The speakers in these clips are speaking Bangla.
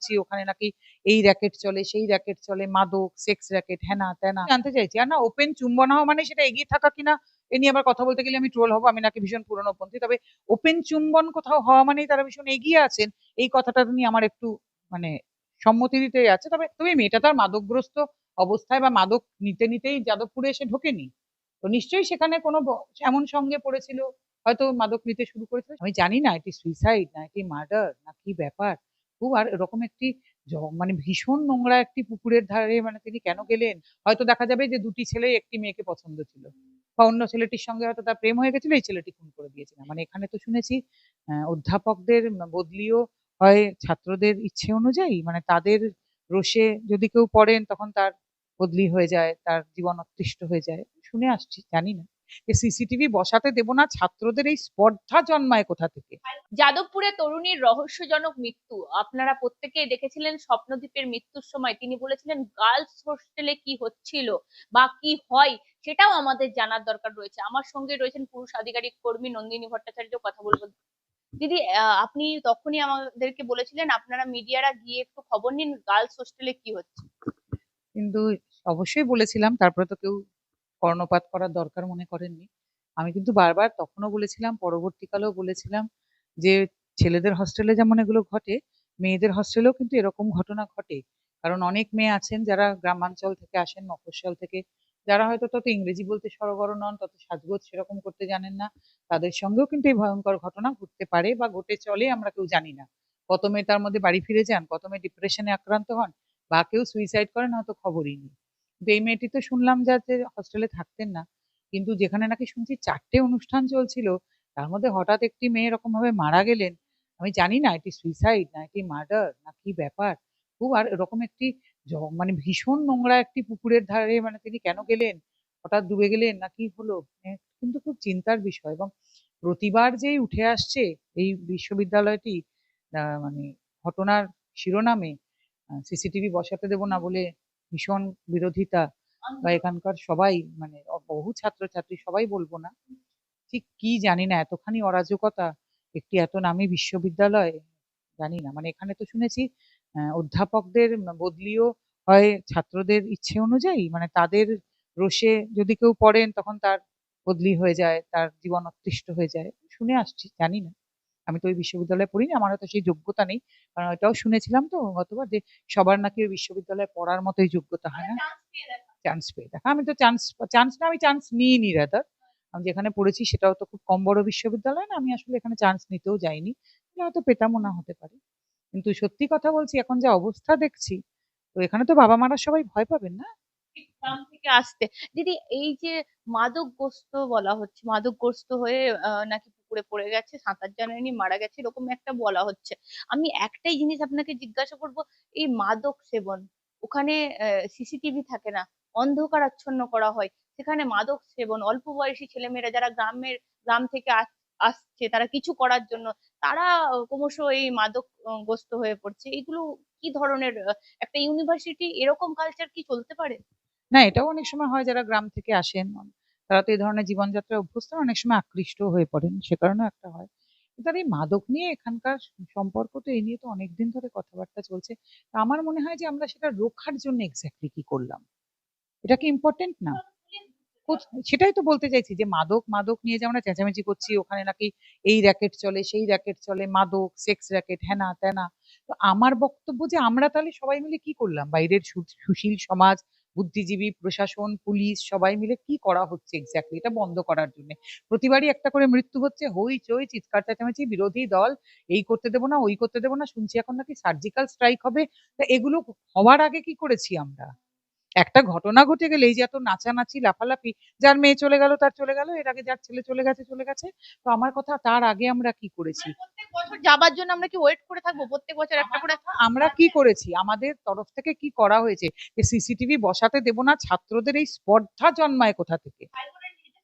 করছি, ওখানে নাকি এই র্যাকেট চলে, সেই র্যাকেট চলে, মাদক সেক্স র্যাকেট হ্যানা ত্যানা জানতে চাইছি, আর না ওপেন চুম্বন হওয়া মানে সেটা এগিয়ে থাকা কিনা, এ নিয়ে আবার কথা বলতে গেলে আমি ট্রোল হব, আমি নাকি ভীষণ পুরনোপন্থী তবে ওপেন চুম্বন কোথাও হওয়া মানেই তারা ভীষণ এগিয়ে আছেন, এই কথাটা নিয়ে আমার একটু মানে সম্মতি দিতেই আছে, তবে তুমি মেয়েটা তো আর মাদকগ্রস্ত অবস্থায় বা মাদক নিতে নিতেই যাদবপুরে এসে ঢোকেনি। তো নিশ্চয়ই সেখানে কোনো এমন সঙ্গে পড়েছিল, হয়তো মাদক নিতে শুরু করেছিল। আমি জানি না, এটি সুইসাইড না এটি মার্ডার না কি ব্যাপার। খুব আর এরকম একটি মানে ভীষণ নোংরা একটি পুকুরের ধারে মানে তিনি কেন গেলেন? হয়তো দেখা যাবে যে দুটি ছেলে একটি মেয়েকে পছন্দ ছিল। বা অন্য ছেলেটির সঙ্গে হয়তো তার প্রেম হয়ে গেছিল, এই ছেলেটি খুন করে দিয়েছিল মানে এখানে তো শুনেছি অধ্যাপকদের বদলিও হয় ছাত্রদের ইচ্ছে অনুযায়ী। মানে তাদের রোষে যদি কেউ পড়েন, তখন তার বদলি হয়ে যায়, তার জীবন অতিষ্ঠ হয়ে যায়। শুনে আসছি, জানি না। যে সিসিটিভি বসাতে দেবো না ছাত্রদের এই স্পর্ধা জন্মায় কোথা থেকে? যাদবপুরে তরুণীর রহস্যজনক মৃত্যু। আপনারা প্রত্যেকেই দেখেছিলেন স্বপ্নদ্বীপের মৃত্যুর সময়। তিনি বলেছিলেন গার্লস হোস্টেলে কি হচ্ছিল বা কি হয় সেটাও আমাদের জানার দরকার রয়েছে। আমার সঙ্গে রয়েছেন পুরুষ আধিকারিক কর্মী নন্দিনী ভট্টাচার্য কথা বলব। দিদি আপনি তখনই আমাদেরকে বলেছিলেন আপনারা মিডিয়ারা গিয়ে একটু খবর নিন গার্লস হোস্টেলে কি হচ্ছে। কিন্তু অবশ্যই বলেছিলাম তারপরে তো কেউ কর্ণপাত করার দরকার মনে করেননি। আমি কিন্তু বারবার তখনও বলেছিলাম, পরবর্তীকালেও বলেছিলাম যে, ছেলেদের হস্টেলে যেমন এগুলো ঘটে, মেয়েদের হস্টেলেও কিন্তু এরকম ঘটনা ঘটে। কারণ অনেক মেয়ে আছেন যারা গ্রামাঞ্চল থেকে আসেন, মফস্বল থেকে, যারা হয়তো তত ইংরেজি বলতে সরগর নন, তত সাজগোজ সেরকম করতে জানেন না। তাদের সঙ্গেও কিন্তু এই ভয়ঙ্কর ঘটনা ঘটতে পারে বা ঘটে চলে, আমরা কেউ জানি না। কত মেয়ে তার মধ্যে বাড়ি ফিরে যান, কত মেয়ে ডিপ্রেশনে আক্রান্ত হন, বা কেউ সুইসাইড করেন, হয়তো খবরই নেই। এই মেয়েটি তো শুনলাম যাতে হস্টেলে থাকতেন না, কিন্তু যেখানে নাকি শুনছি চারটে অনুষ্ঠান চলছিল, তার মধ্যে হঠাৎ একটি মেয়ে এরকম ভাবে মারা গেলেন। আমি জানি না, এটি সুইসাইড না এটি মার্ডার না কি ব্যাপার? খুব আর এরকম একটি মানে ভীষণ নোংরা একটি পুকুরের ধারে মানে তিনি কেন গেলেন? হঠাৎ ডুবে গেলেন না কি হলো? কিন্তু খুব চিন্তার বিষয় এবং প্রতিবার যেই উঠে আসছে এই বিশ্ববিদ্যালয়টি মানে ঘটনার শিরোনামে সিসিটিভি বসাতে দেবো না বলে ভীষণ বিরোধিতা বা এখানকার সবাই মানে বহু ছাত্রছাত্রী সবাই বলব না। ঠিক কি জানি না এতখানি অরাজকতা একটি এত নামী বিশ্ববিদ্যালয় জানি না। মানে এখানে তো শুনেছি আহ, অধ্যাপকদের বদলিও হয় ছাত্রদের ইচ্ছে অনুযায়ী মানে তাদের রোষে যদি কেউ পড়েন তখন তার বদলি হয়ে যায় তার জীবন অতিষ্ঠ হয়ে যায় শুনে আসছি জানি না। আমি তো ওই বিশ্ববিদ্যালয়ে পড়িনি আমার হয়তো সেই যোগ্যতা নেই। কারণ এটাও শুনেছিলাম তো গতবার যে সবার নাকি ওই বিশ্ববিদ্যালয়ে পড়ার মতোই যোগ্যতা হয়? না চান্স পেয়ে দেখা। আমি তো চান্স চান্স না আমি চান্স নিইনি রাদার আমি যেখানে পড়েছি সেটাও তো খুব কম বড় বিশ্ববিদ্যালয় না আমি আসলে এখানে চান্স নিতেও যাইনি। হয়তো পেতামও না হতে পারে। কিন্তু সত্যি কথা বলছি এখন যা অবস্থা দেখছি তো এখানে তো বাবা মারা সবাই ভয় পাবেন না? গ্রাম থেকে আসতে। দিদি এই যে মাদকগ্রস্ত বলা হচ্ছে মাদকগ্রস্ত হয়ে আহ, নাকি পুকুরে পড়ে গেছে, সাঁতার জানেনি, মারা গেছে, এরকম একটা বলা হচ্ছে। আমি একটাই জিনিস আপনাকে জিজ্ঞাসা করব, এই মাদক সেবন, ওখানে সিসিটিভি থাকে না অন্ধকার আচ্ছন্ন করা হয়, সেখানে মাদক সেবন, অল্প বয়সী ছেলেমেয়েরা যারা গ্রামের, গ্রাম থেকে আস- আসছে, তারা কিছু করার জন্য, তারা ক্রমশ এই মাদক গ্রস্ত হয়ে পড়ছে। এগুলো কি ধরনের একটা ইউনিভার্সিটি, এরকম কালচার কি চলতে পারে? না, এটাও অনেক সময় হয় যারা গ্রাম থেকে আসেন তারা তো এই ধরনের জীবনযাত্রায় অভ্যস্ত, অনেক সময় আকৃষ্ট হয়ে পড়েন, সে কারণেও একটা হয়। আর এই মাদক নিয়ে এখানকার সম্পর্ক তো এই নিয়ে তো অনেকদিন ধরে কথাবার্তা চলছে। আমার মনে হয় যে আমরা সেটা রোখার জন্য এক্স্যাক্টলি কি করলাম? এটা কি ইম্পর্টেন্ট না? সেটাই তো বলতে চাইছি যে মাদক মাদক নিয়ে যে আমরা চেঁচামেচি করছি, ওখানে নাকি এই র্যাকেট চলে, সেই র্যাকেট চলে, মাদক সেক্স র্যাকেট হ্যানা ত্যানা তো আমার বক্তব্য যে আমরা তাহলে সবাই মিলে কি করলাম? বাইরের সুশীল সমাজ বুদ্ধিজীবী, প্রশাসন, পুলিশ সবাই মিলে কি করা হচ্ছে এক্স্যাক্টলি এটা বন্ধ করার জন্য। প্রতিবারই একটা করে মৃত্যু হচ্ছে, হই চই, চিৎকার চেঁচামেচি, বিরোধী দল, এই করতে দেবো না, ওই করতে দেবো না, শুনছি এখন নাকি সার্জিক্যাল স্ট্রাইক হবে। তা এগুলো হওয়ার আগে কি করেছি আমরা? একটা ঘটনা ঘটে গেলে এই যে এত নাচানাচি লাফালাফি যার মেয়ে চলে গেল তার চলে গেল এর আগে যার ছেলে চলে গেছে চলে গেছে তো আমার কথা তার আগে আমরা কি করেছি? যাবার জন্য আমরা কি ওয়েট করে থাকব? প্রত্যেক বছর একটা করে আমরা কি করেছি? আমাদের তরফ থেকে কি করা হয়েছে? যে সিসিটিভি বসাতে দেবো না ছাত্রদের এই স্পর্ধা জন্মায় কোথা থেকে?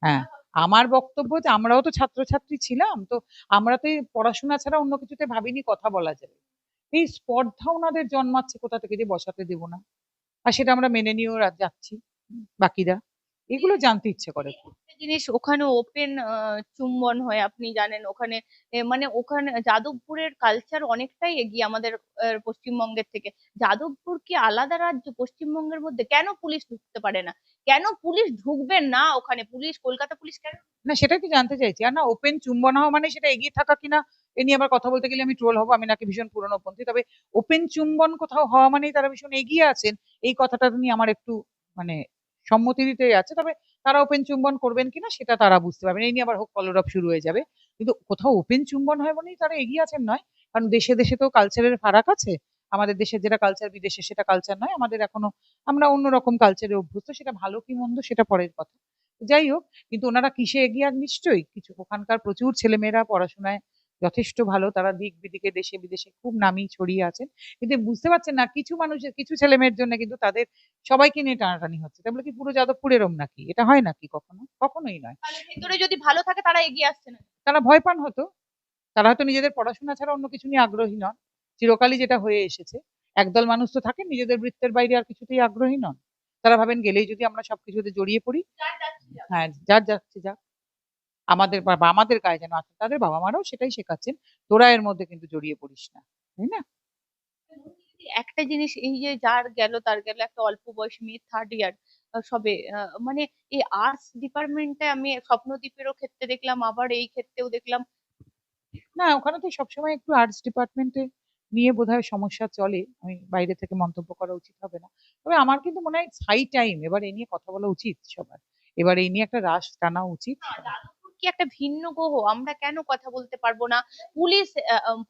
হ্যাঁ আমার বক্তব্য যে আমরাও তো ছাত্রছাত্রী ছিলাম তো আমরা তো এই পড়াশোনা ছাড়া অন্য কিছুতে ভাবিনি কথা বলা যাবে এই স্পর্ধা ওনাদের জন্মাচ্ছে কোথা থেকে যে বসাতে দেবো না? আর সেটা আমরা মেনে নিয়েও যাচ্ছি বাকিরা। এগুলো জানতে ইচ্ছে করে। জিনিস ওখানে ওপেন চুম্বন হয় আপনি জানেন ওখানে মানে ওখানে যাদবপুরের কালচার অনেকটাই এগিয়ে আমাদের পশ্চিমবঙ্গের থেকে। যাদবপুর কি আলাদা রাজ্য পশ্চিমবঙ্গের মধ্যে? কেন পুলিশ ঢুকতে পারে না? কেন পুলিশ ঢুকবে না ওখানে? পুলিশ কলকাতা পুলিশ কেন? না সেটাই তো জানতে চাইছি। আর না ওপেন চুম্বন হওয়া মানে সেটা এগিয়ে থাকা কিনা? এ নিয়ে আবার কথা বলতে গেলে আমি ট্রোল হব, আমি নাকি ভীষণ পুরনোপন্থী তবে ওপেন চুম্বন কোথাও হওয়া মানেই তারা ভীষণ এগিয়ে আছেন। এই কথাটা নিয়ে আমার একটু মানে সম্মতি দিতে আছে। তবে তারা ওপেন চুম্বন করবেন কিনা সেটা তারা বুঝতে পারবেন। এই নিয়ে আবার হোক কলরব শুরু হয়ে যাবে। কিন্তু কোথাও ওপেন চুম্বন হয় মানেই তারা এগিয়ে আছেন নয়। কারণ দেশে দেশে তো কালচারের ফারাক আছে। আমাদের দেশের যেটা কালচার বিদেশে সেটা কালচার নয়। আমাদের এখনও আমরা অন্যরকম কালচারে অভ্যস্ত, সেটা ভালো কি মন্দ সেটা পরের কথা। যাই হোক, কিন্তু ওনারা কিসে এগিয়ে নিশ্চয়ই কিছু ওখানকার প্রচুর ছেলেমেয়েরা পড়াশোনায় যথেষ্ট ভালো। তারা দিক বিদিকে দেশে বিদেশে খুব নামি ছড়িয়ে আছেন। কিন্তু বুঝতে পারছেন না কিছু মানুষের কিছু ছেলে মেয়ের জন্য কিন্তু তাদের সবাইকে নিয়ে টানাটানি হচ্ছে। তাই বলে কি পুরো যাদবপুর এরম নাকি? এটা হয় নাকি কখনো? কখনোই নয়। তাহলে ভেতরে যদি ভালো থাকে তারা এগিয়ে আসছে না? তারা ভয় পান হতো তারা হয়তো নিজেদের পড়াশোনা ছাড়া অন্য কিছু নিয়ে আগ্রহী নন। চিরকালই যেটা হয়ে এসেছে একদল মানুষ তো থাকে নিজেদের বৃত্তের বাইরে আর কিছুতেই আগ্রহী নন। তারা ভাবেন গেলেই যদি আমরা সবকিছুতে জড়িয়ে পড়ি। হ্যাঁ যার যাচ্ছে যাক। আমাদের বা আমাদের গায়ে যেন আছে তাদের বাবা মারাও সেটাই শেখাচ্ছেন। তোরা এর মধ্যে কিন্তু জড়িয়ে পড়িস না তাই না? একটা জিনিস এই যে যার গেল তার গেল একটা অল্প বয়সী মেয়ে থার্ড ইয়ার সবে মানে এই আর্টস ডিপার্টমেন্টে আমি স্বপ্নদ্বীপেরও ক্ষেত্রে দেখলাম আবার এই ক্ষেত্রেও দেখলাম। না ওখানে তো সবসময় একটু আর্টস ডিপার্টমেন্টে নিয়ে বোধহয় সমস্যা চলে। আমি বাইরে থেকে মন্তব্য করা উচিত হবে না। তবে আমার কিন্তু মনে হয় হাই টাইম এবার এই নিয়ে কথা বলা উচিত সবার। এবার এই নিয়ে একটা রাশ টানা উচিত কি একটা ভিন্ন গ্রহ? আমরা কেন কথা বলতে পারব না? পুলিশ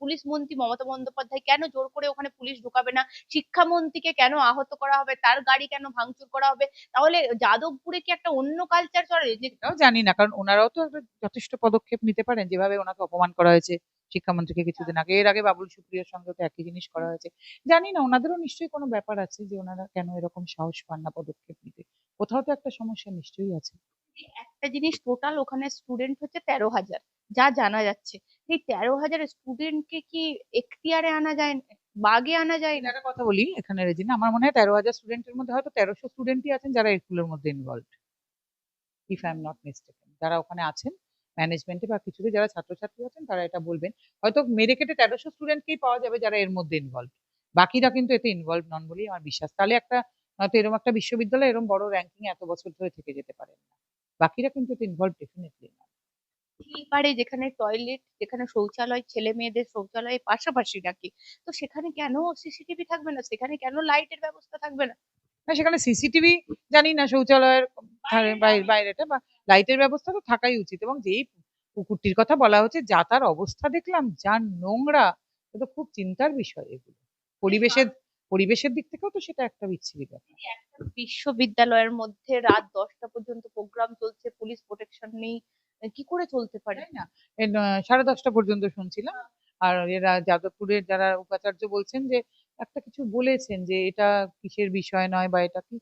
পুলিশ মন্ত্রী মমতা বন্দ্যোপাধ্যায় কেন জোর করে ওখানে পুলিশ ঢুকাবে না? শিক্ষামন্ত্রীকে কেন আহত করা হবে? তার গাড়ি কেন ভাঙচুর করা হবে? তাহলে যাদবপুরে কি একটা অন্য কালচার চলে? যে জানি না, কারণ ওনারাও তো যথেষ্ট পদক্ষেপ নিতে পারেন। যেভাবে ওনাকে অপমান করা হয়েছে শিক্ষামন্ত্রীকে কিছুদিন আগে। এর আগে বাবুল সুপ্রিয়র সঙ্গে তো একই জিনিস করা হয়েছে। জানি না, ওনাদেরও নিশ্চয়ই কোনো ব্যাপার আছে যে ওনারা কেন এরকম সাহস পান না পদক্ষেপ নিতে? কোথাও তো একটা সমস্যা নিশ্চয়ই আছে। একটা জিনিস টোটাল ওখানে স্টুডেন্ট হচ্ছে তেরো হাজার, যা জানা যাচ্ছে। এই তেরো হাজার স্টুডেন্টকে কি এখতিয়ারে আনা যায়, বাগে আনা যায়? না কথা বলি এখানে, রেজিনা, আমার মনে হয় তেরো হাজার স্টুডেন্টের মধ্যে হয়তো তেরোশো স্টুডেন্টই আছেন যারা স্কুলের মধ্যে involve if I am not mistaken যারা ওখানে আছেন ম্যানেজমেন্টে বা কিছুতে যারা ছাত্রছাত্রী আছেন, তারা এটা বলবেন। হয়তো মেরে কেটে তেরোশো স্টুডেন্টকেই পাওয়া যাবে যারা এর মধ্যে ইনভলভ বাকিরা কিন্তু এতে ইনভলভ নন বলেই আমার বিশ্বাস। তাহলে একটা, হয়তো এরকম একটা বিশ্ববিদ্যালয় এরকম বড় র্যাঙ্কিং এত বছর ধরে থেকে যেতে পারেন না। বাকিরা কিন্তু এতে ইনভলভ ডেফিনেটলি না। পারে যেখানে টয়লেট যেখানে শৌচালয় ছেলে মেয়েদের শৌচালয় পাশাপাশি নাকি তো সেখানে কেন সিসিটিভি থাকবে না? সেখানে কেন লাইটের ব্যবস্থা থাকবে না? না সেখানে সিসিটিভি জানি না শৌচালয়ের বাইরেটা বা লাইটের ব্যবস্থা তো থাকাই উচিত। এবং যেই পুকুরটির কথা বলা হচ্ছে যা তার অবস্থা দেখলাম যা নোংরা এটা খুব চিন্তার বিষয় এগুলো। পরিবেশের পরিবেশের দিক থেকেও তো সেটা একটা বিচ্ছিরি ব্যাপার। বিশ্ববিদ্যালয়ের মধ্যে রাত দশটা পর্যন্ত প্রোগ্রাম চলছে পুলিশ প্রোটেকশন নেই কি করে চলতে পারে? তাই না? সাড়ে দশটা পর্যন্ত শুনছিলাম। আর এরা যাদবপুরের যারা উপাচার্য বলছেন যে একটা কিছু বলেছেন যে এটা কিসের বিষয় নয় বা এটা কি?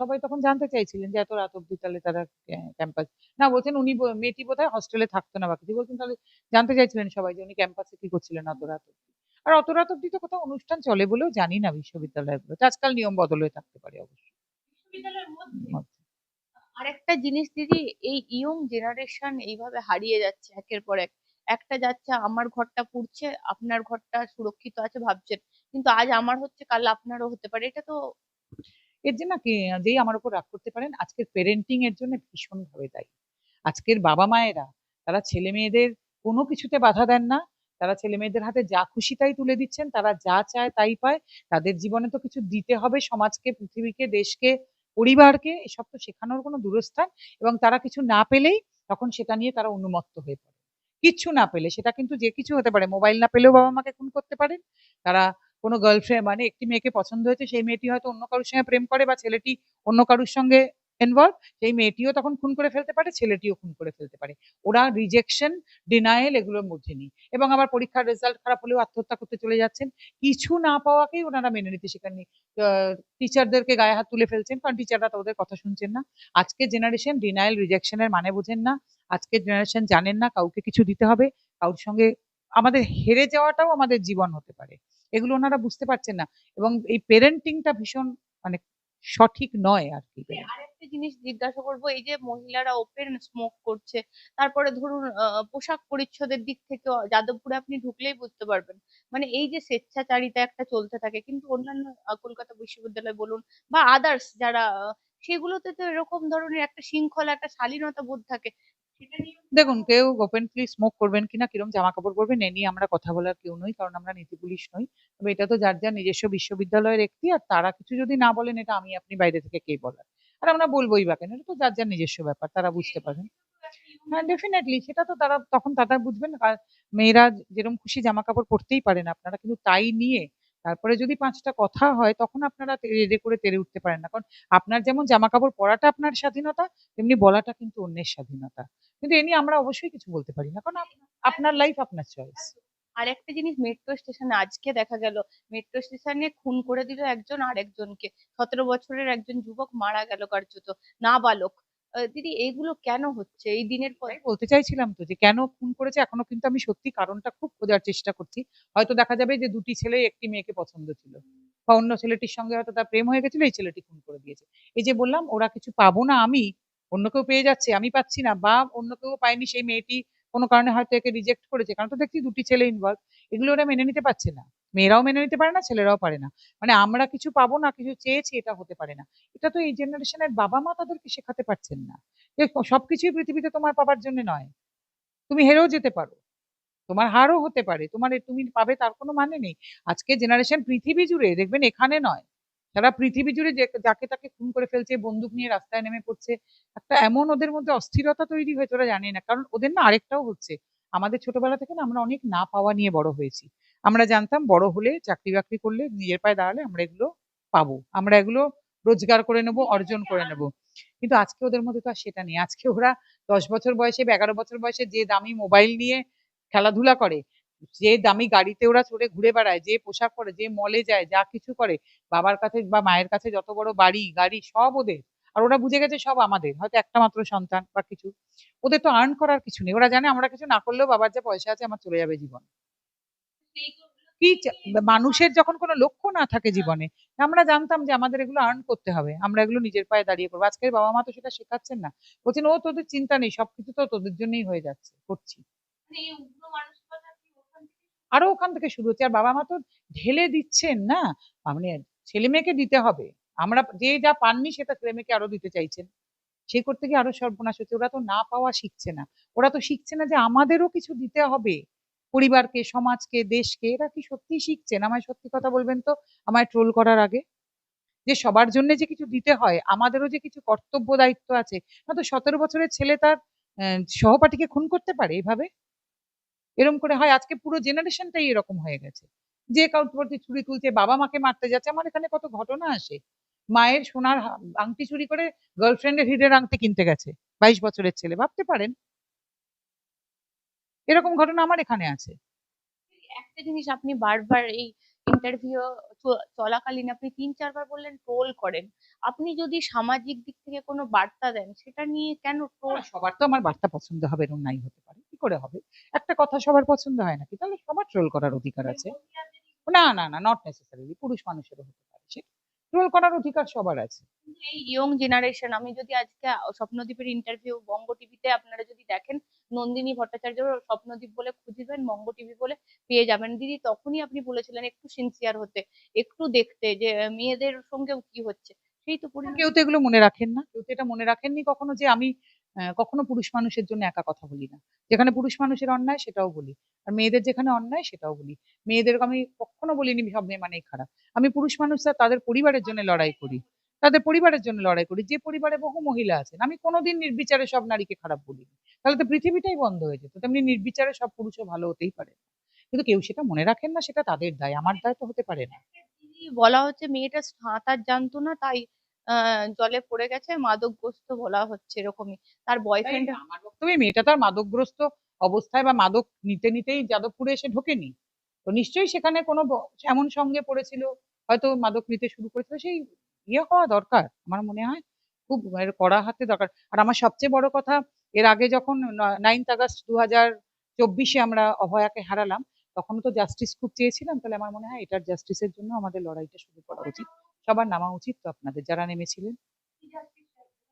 সবাই তখন জানতে চাইছিলেন যে এত রাত অব্দি তাহলে তারা ক্যাম্পাস না বলছেন উনি মেয়েটি বোধহয় হস্টেলে থাকতো না বা কিছু বলছেন তাহলে জানতে চাইছিলেন সবাই যে উনি ক্যাম্পাসে কি করছিলেন অত রাত আর অত রাত অব্দি তো কোথাও অনুষ্ঠান চলে বলেও জানি না বিশ্ববিদ্যালয়গুলোতে আজকাল নিয়ম বদল হয়ে থাকতে পারে অবশ্যই। আরেকটা জিনিস দিদি এই ইয়ং জেনারেশন এইভাবে হারিয়ে যাচ্ছে একের পর এক। একটা যাচ্ছে আমার ঘরটা পুড়ছে আপনার ঘরটা সুরক্ষিত আছে ভাবছেন। কিন্তু আজ আমার হচ্ছে কাল আপনারও হতে পারে। এটা তো এর জন্য কি যেই আমার উপর রাগ করতে পারেন আজকের পেরেন্টিং এর জন্য ভীষণ ভাবে দায়ী। আজকের বাবা মায়েরা তারা ছেলে মেয়েদের কোনো কিছুতে বাধা দেন না তারা ছেলে মেয়েদের হাতে যা খুশি তাই তুলে দিচ্ছেন, তারা যা চায় তাই পায়। তাদের জীবনে তো কিছু দিতে হবে সমাজকে, পৃথিবীকে, দেশকে, পরিবারকে, এসব তো শেখানোর কোনো দূরস্থান। এবং তারা কিছু না পেলেই তখন সেটা নিয়ে তারা উন্মত্ত হয়ে পড়ে। কিচ্ছু না পেলে, সেটা কিন্তু যে কিছু হতে পারে। মোবাইল না পেলেও বাবা মাকে খুন করতে পারেন। তারা কোনো গার্লফ্রেন্ড মানে একটি মেয়েকে পছন্দ হয়েছে, সেই মেয়েটি হয়তো অন্য কারোর সঙ্গে প্রেম করে বা ছেলেটি অন্য কারোর সঙ্গে ইনভলভ সেই মেয়েটিও তখন খুন করে ফেলতে পারে, ছেলেটিও খুন করে ফেলতে পারে। ওরা রিজেকশন ডিনায়েল এগুলোর মধ্যে নেই। এবং আবার পরীক্ষার রেজাল্ট খারাপ হলেও আত্মহত্যা করতে চলে যাচ্ছেন। কিছু না পাওয়াকেই ওনারা মেনে নিতে শেখাননি টিচারদেরকে গায়ে হাত তুলে ফেলছেন, কারণ টিচাররা তো ওদের কথা শুনছেন না। আজকের জেনারেশন ডিনায়েল রিজেকশনের মানে বোঝেন না। আজকের জেনারেশন জানেন না, কাউকে কিছু দিতে হবে, কারোর সঙ্গে আমাদের হেরে যাওয়াটাও আমাদের জীবন হতে পারে। এগুলো ওনারা বুঝতে পারছেন না। এবং এই পেরেন্টিংটা ভীষণ মানে সঠিক নয় আর কি আরেকটা জিনিস জিজ্ঞাসা করব এই যে মহিলারা ওপেন স্মোক করছে তারপরে ধরুন পোশাক পরিচ্ছদের দিক থেকে যাদবপুরে আপনি ঢুকলেই বুঝতে পারবেন। মানে এই যে স্বেচ্ছাচারিতা একটা চলতে থাকে কিন্তু অন্যান্য কলকাতা বিশ্ববিদ্যালয় বলুন বা আদার্স যারা সেগুলোতে তো এরকম ধরনের একটা শৃঙ্খলা একটা শালীনতা বোধ থাকে। দেখুন, কেউ ওপেনলি স্মোক করবেন কিনা কীরকম জামা কাপড় পরবেন, এ নিয়ে আমরা কথা বলার কেউ নই, কারণ আমরা নীতি পুলিশ নই। তবে এটা তো যার যার নিজস্ব বিশ্ববিদ্যালয়ের একটি, আর তারা কিছু যদি না বলেন, এটা আমি, আপনি বাইরে থেকে কে বলার? আর আমরা বলবোই বা কেন, এটা তো যার যার নিজস্ব ব্যাপার, তারা বুঝতে পারেন হ্যাঁ ডেফিনেটলি সেটা তো তারা, তখন তারা বুঝবেন। মেয়েরা যেরকম খুশি জামা কাপড় পরতেই পারেন আপনারা, কিন্তু তাই নিয়ে তারপরে যদি পাঁচটা কথা হয় তখন আপনারা রেডে করে তেড়ে উঠতে পারেন না। কারণ আপনার যেমন জামা কাপড় পরাটা আপনার স্বাধীনতা তেমনি বলাটা কিন্তু অন্যের স্বাধীনতা। কিন্তু এ নিয়ে আমরা অবশ্যই কিছু বলতে পারি না। কারণ আপ- আপনার লাইফ আপনার চয়েস আর একটা জিনিস মেট্রো স্টেশনে আজকে দেখা গেল মেট্রো স্টেশনে খুন করে দিল একজন আরেকজনকে। সতেরো বছরের একজন যুবক মারা গেল কার্যত। নাবালক। আহ, দিদি, এইগুলো কেন হচ্ছে? এই দিনের পর বলতে চাইছিলাম তো যে, কেন খুন করেছে? এখনও কিন্তু আমি সত্যি কারণটা খুব খোঁজার চেষ্টা করছি। হয়তো দেখা যাবে যে, দুটি ছেলে একটি মেয়েকে পছন্দ ছিল। বা অন্য ছেলেটির সঙ্গে হয়তো তার প্রেম হয়ে গেছিল, এই ছেলেটি খুন করে দিয়েছে। এই যে বললাম, ওরা কিছু পাবো না আমি, অন্য কেউ পেয়ে যাচ্ছে, আমি পাচ্ছি না, বা অন্য কেউ পায়নি সেই মেয়েটি, কোনো কারণে হয়তো একে রিজেক্ট করেছে। কারণ তো দেখছি দুটি ছেলে ইনভলভ এগুলো ওরা মেনে নিতে পারছে না। মেয়েরাও মেনে নিতে পারে না, ছেলেরাও পারে না। মানে আমরা কিছু পাবো না, কিছু চেয়েছি, এটা হতে পারে না। এটা তো এই জেনারেশনের বাবা মা তাদেরকে শেখাতে পারছেন না। সবকিছুই পৃথিবীতে তোমার পাবার জন্য নয়। তুমি হেরেও যেতে পারো। তোমার হারও হতে পারে। তোমার তুমি পাবে তার কোনো মানে নেই। আজকে জেনারেশন পৃথিবী জুড়ে, দেখবেন এখানে নয়। সারা পৃথিবী জুড়ে যাকে তাকে খুন করে ফেলছে, বন্দুক নিয়ে রাস্তায় নেমে পড়ছে, একটা এমন ওদের মধ্যে অস্থিরতা তৈরি হয়েছে, ওরা জানে না। কারণ ওদের না আরেকটাও হচ্ছে। আমাদের ছোটবেলা থেকে না আমরা অনেক না পাওয়া নিয়ে বড় হয়েছি। আমরা জানতাম বড় হলে চাকরি বাকরি করলে নিজের পায়ে দাঁড়ালে আমরা এগুলো পাবো। আমরা এগুলো রোজগার করে নেব, অর্জন করে নেব। কিন্তু আজকে ওদের মধ্যে তো আর সেটা নেই। আজকে ওরা দশ বছর বয়সে এগারো বছর বয়সে যে দামি মোবাইল নিয়ে খেলাধুলা করে, যে দামি গাড়িতে ওরা চড়ে ঘুরে বেড়ায়, যে পোশাক পরে, যে মলে যায়, যা কিছু করে, বাবার কাছে বা মায়ের কাছে যত বড় বাড়ি, গাড়ি, সব ওদের। আর ওরা বুঝে গেছে সব আমাদের, হয়তো একটা মাত্র সন্তান বা কিছু। ওদের তো আর্ন করার কিছু নেই। ওরা জানে আমরা কিছু না করলেও বাবার যে পয়সা আছে, আমার চলে যাবে জীবন। কি মানুষের যখন কোনো লক্ষ্য না থাকে জীবনে আমরা জানতাম যে আমাদের এগুলো আর্ন করতে হবে আমরা এগুলো নিজের পায়ে দাঁড়িয়ে করব। আজকের বাবা মা তো সেটা শেখাচ্ছেন না। বলছেন ও তোদের চিন্তা নেই সবকিছু তো তোদের জন্যই হয়ে যাচ্ছে করছি। আরও ওখান থেকে শুরু হচ্ছে। আর বাবা মা তো ঢেলে দিচ্ছেন না মানে ছেলে মেয়েকে দিতে হবে। আমরা যে যা পাননি সেটা ছেলে মেয়েকে আরও দিতে চাইছেন। সেই করতে গিয়ে আরও সর্বনাশ হচ্ছে। ওরা তো না পাওয়া শিখছে না। ওরা তো শিখছে না যে আমাদেরও কিছু দিতে হবে। পরিবারকে, সমাজকে, দেশকে, এরা কি সত্যিই শিখছেন? আমায় সত্যি কথা বলবেন তো? আমায় ট্রোল করার আগে? যে সবার জন্য যে কিছু দিতে হয়, আমাদেরও যে কিছু কর্তব্য দায়িত্ব আছে না তো সতেরো বছরের ছেলে তার সহপাঠীকে খুন করতে পারে এভাবে? এরকম করে হয়। আজকে পুরো জেনারেশনটাই এরকম হয়ে গেছে। যে প্রতি ছুরি তুলছে, বাবা মাকে মারতে যাচ্ছে, আমার এখানে কত ঘটনা আসে? মায়ের সোনার আংটি চুরি করে গার্লফ্রেন্ডের হিরের আংটি কিনতে গেছে, বাইশ বছরের ছেলে। ভাবতে পারেন। এরকম ঘটনা আমার এখানে আছে। একটা জিনিস আপনি বারবার এই ইন্টারভিউ চলাকালীন আপনি তিন চারবার বললেন ট্রোল করেন। আপনি যদি সামাজিক দিক থেকে কোনো বার্তা দেন সেটা নিয়ে কেন ট্রোল সবার তো আমার বার্তা পছন্দ হবে এরকম নাই হতে পারে। কি করে হবে? একটা কথা সবার পছন্দ হয় নাকি? তাহলে সবার ট্রোল করার অধিকার আছে। না না না নট নেসেসারিলি পুরুষ মানুষেরও হতে পারে। ট্রোল করার অধিকার সবার আছে। এই ইয়ং জেনারেশন আমি যদি আজকে স্বপ্নদ্বীপের ইন্টারভিউ বঙ্গ টিভিতে আপনারা যদি দেখেন নন্দিনী ভট্টাচার্য স্বপ্নদ্বীপ বলে খুঁজবেন বঙ্গ টিভি বলে পেয়ে যাবেন। দিদি, তখনই আপনি বলেছিলেন একটু সিনসিয়ার হতে, একটু দেখতে যে মেয়েদের সঙ্গেও কি হচ্ছে। সেই তো কেউ তো এগুলো মনে রাখেন না। কেউ তো এটা মনে রাখেননি কখনো যে আমি কখনো পুরুষ মানুষের জন্য একা কথা বলি না। যেখানে পুরুষ মানুষের অন্যায় সেটাও বলি। আর মেয়েদের যেখানে অন্যায় সেটাও বলি। মেয়েদেরকে আমি কখনো বলিনি সব মেয়ে মানেই খারাপ। আমি পুরুষ মানুষরা তাদের পরিবারের জন্য লড়াই করি। তাদের পরিবারের জন্য লড়াই করি। যে পরিবারে বহু মহিলা আছেন আমি কোনোদিন নির্বিচারে সব নারীকে খারাপ বলি তাহলে তো পৃথিবীটাই বন্ধ হয়ে যেত তেমনি নির্বিচারে সব পুরুষও ভালো হতেই পারে। কিন্তু কেউ সেটা মনে রাখেন না সেটা তাদের দায় আমার দায় তো হতে পারে না। বলা হচ্ছে মেয়েটা সাঁতার জানতো না তাই জলে পড়ে গেছে মাদকগ্রস্ত বলা হচ্ছে এরকমই। তার বয়ফ্রেন্ড আমার বক্তব্যে মেয়েটা তার মাদকগ্রস্ত অবস্থায় বা মাদক নিতে নিতেই যাদবপুরে এসে ঢোকেনি। তো নিশ্চয়ই সেখানে কোনো এমন সঙ্গে পড়েছিল হয়তো মাদক নিতে শুরু করেছিল সেই ইয়ে হওয়া দরকার। আমার মনে হয় খুব কড়া হাতে দরকার। আর আমার সবচেয়ে বড় কথা এর আগে যখন নাইন্থ আগস্ট দু হাজার চব্বিশে আমরা অভয়াকে হারালাম তখন তো জাস্টিস খুব চেয়েছিলাম। তাহলে আমার মনে হয় এটার জাস্টিসের জন্য আমাদের লড়াইটা শুরু করা উচিত। সবার নামা উচিত তো আপনাদের। যারা নেমেছিলেন।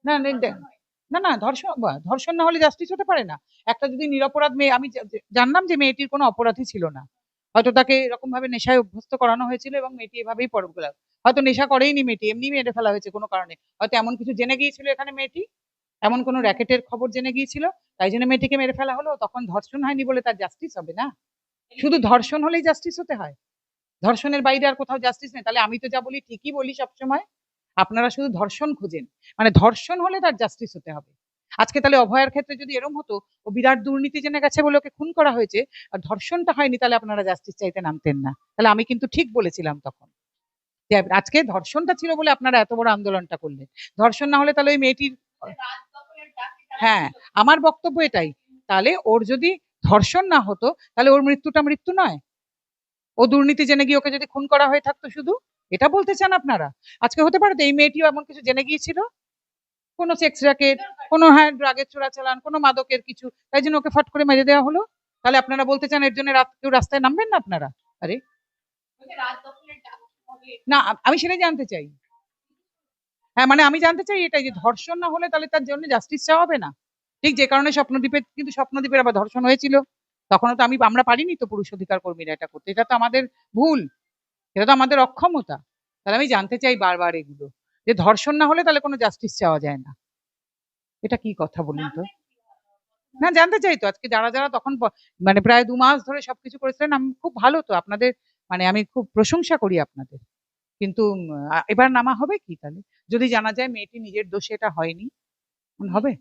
না না, না ধর্ষণ ধর্ষণ না হলে জাস্টিস হতে পারে না। একটা যদি নিরপরাধ মেয়ে আমি জানলাম যে মেয়েটির কোনো অপরাধী ছিল না। হয়তো তাকে এরকম ভাবে নেশায় অভ্যস্ত করানো হয়েছিল এবং মেয়েটি এভাবেই পর হয়তো নেশা করেইনি মেয়েটি এমনি মেরে ফেলা হয়েছে কোনো কারণে। হয়তো এমন কিছু জেনে গিয়েছিল এখানে মেয়েটি, এমন কোনো র্যাকেটের খবর জেনে গিয়েছিল, তাই জন্য মেয়েটিকে মেরে ফেলা হলো। তখন ধর্ষণ হয়নি বলে তার জাস্টিস হবে না? শুধু ধর্ষণ হলেই জাস্টিস হতে হয়? ধর্ষণের বাইরে আর কোথাও জাস্টিস নেই? তাহলে আমি তো যা বলি ঠিকই বলি সবসময়। আপনারা শুধু ধর্ষণ খোঁজেন। মানে ধর্ষণ হলে তার জাস্টিস হতে হবে। আজকে তাহলে অভয়ার ক্ষেত্রে যদি এরম হতো, ও বিরাট দুর্নীতি জেনে গেছে বলে ওকে খুন করা হয়েছে, আর ধর্ষণটা হয়নি, তাহলে আপনারা জাস্টিস চাইতে নামতেন না। তাহলে আমি কিন্তু ঠিক বলেছিলাম তখন। যে আজকে ধর্ষণটা ছিল বলে আপনারা এত বড় আন্দোলনটা করলেন। ধর্ষণ না হলে তাহলে ওই মেয়েটির হ্যাঁ আমার বক্তব্য এটাই। তাহলে ওর যদি ধর্ষণ না হতো, তাহলে ওর মৃত্যুটা মৃত্যু নয়। ও দুর্নীতি জেনে গিয়ে ওকে যদি খুন করা হয়ে থাকতো শুধু? এটা বলতে চান আপনারা? আজকে হতে পারে এই মেয়েটিও এমন কিছু জেনে গিয়েছিল? কোনো সেক্স র্যাকেট কোনো হ্যাঁ ড্রাগের চোরাচালান কোনো মাদকের কিছু, তাই জন্য ওকে ফট করে মেরে দেওয়া হলো? তাহলে আপনারা বলতে চান এর জন্য রাত- কেউ রাস্তায় নামবেন না আপনারা? আরে। না আমি সেটাই জানতে চাই। হ্যাঁ মানে আমি জানতে চাই এটাই যে ধর্ষণ না হলে তাহলে তার জন্য জাস্টিস চাওয়া হবে না? ঠিক যে কারণে স্বপ্নদ্বীপের, কিন্তু স্বপ্নদ্বীপের আবার ধর্ষণ হয়েছিল। তখনও তো আমি, আমরা পারিনি তো পুরুষ অধিকার কর্মীরা এটা করতে। এটা তো আমাদের ভুল। এটা তো আমাদের অক্ষমতা। তাহলে আমি জানতে চাই বারবার এগুলো। যে ধর্ষণ না হলে তাহলে কোনো জাস্টিস চাওয়া যায় না। এটা কি কথা বলুন তো? না, জানতে চাই তো। আজকে যারা যারা তখন মানে প্রায় দু মাস ধরে সবকিছু করেছিলেন, আমি, খুব ভালো তো। আপনাদের মানে আমি খুব প্রশংসা করি আপনাদের। কিন্তু এবার নামা হবে কি তাহলে? যদি জানা যায় মেয়েটি নিজের দোষে এটা হয়নি হবে?